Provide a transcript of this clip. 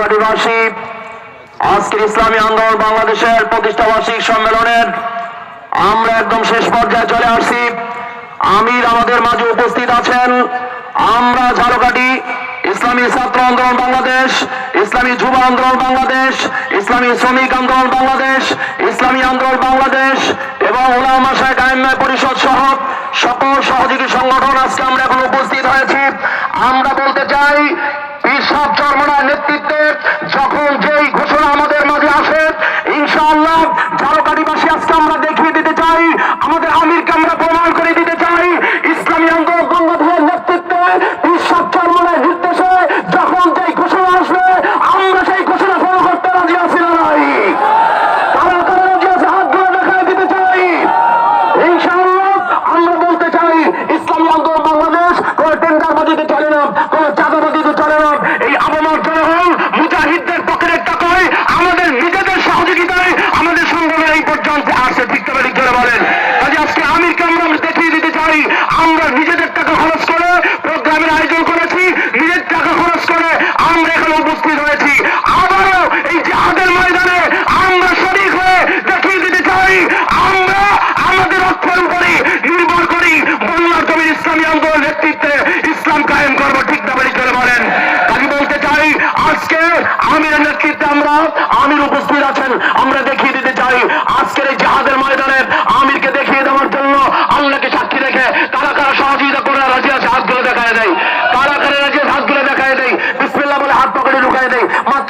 ঝালকাঠিবাসী আজকের ইসলামী আন্দোলন বাংলাদেশের প্রতিষ্ঠা বার্ষিক সম্মেলনের আমরা একদম শেষ পর্যায়ে চলে আসছি। আমির আমাদের মাঝে উপস্থিত আছেন। আমরা ঝালকাঠি ইসলামী ছাত্র আন্দোলন বাংলাদেশ, ইসলামী যুব আন্দোলন বাংলাদেশ, ইসলামী শ্রমিক আন্দোলন বাংলাদেশ, ইসলামী আন্দোলন বাংলাদেশ এবং ওলামা শাহ আইম্মা পরিষদ সহ সকল সহযোগী সংগঠন আজকে আমরা এখন উপস্থিত হয়েছি। আমরা বলতে চাই পিসাব চর্মনার নেতৃত্বে যখন যেই ঘোষণা আমাদের মাঝে আসে ইনশাআল্লাহ ঝালকাঠিবাসী আজকে আমরা দেখিয়ে দিতে চাই আমাদের আমিরকে আমরা প্রমাণ করে দিতে চাই ইসলামী আন্দোলন বাংলাদেশের নেতৃত্বে পিসাব চর্মনার নির্দেশে যখন যেই ঘোষণা আসবে আমরা সেই ঘোষণা ফলো করতে রাজি আছি না নাই কারা কারা রাজি আছে হাতগুলো দেখায় দিতে চাই ইনশাআল্লাহ আমরা বলতে চাই ইসলামী আন্দোলন বাংলাদেশ কোন টেন্ডারবাজিতে চলে কোন চাঁদাবাজিতে চলে না এই আবহাওয়ার জনগণ মুজাহিদদের পকেটের টাকায় আমাদের নিজেদের সহযোগিতায় আমাদের সংগঠন এই পর্যন্ত আসে তবে করে বলেন। কাজে আজকে আমিরকে আমরা দেখিয়ে দিতে চাই, আমরা নিজেদের টাকা খরচ করে প্রোগ্রামের আয়োজন করেছি, নিজের টাকা খরচ করে আমরা এখানে উপস্থিত হয়েছি। আবারও এই জাহাদের ময়দানে আমরা শরীর হয়ে দেখিয়ে দিতে চাই, আমরা আমাদের অক্ষর উপরে নির্ভর করি। বাংলার জমির ইসলামী আন্দোলন নেতৃত্বে আমিরের নেতৃত্বে আমরা, আমির উপস্থিত আছেন, আমরা দেখিয়ে দিতে চাই, আজকের এই জাহাদের ময়দানে আমিরকে দেখিয়ে দেওয়ার জন্য আল্লাহকে সাক্ষী রেখে তারা কারা সহযোগিতা করে রাজি আছে, হাতগুলো দেখায় দেয়। কারা কারা রাজি হাতগুলো দেখায় দেয়। বিসমিল্লাহ বলে হাত পকেটে ঢুকায় দেয়। মাত্র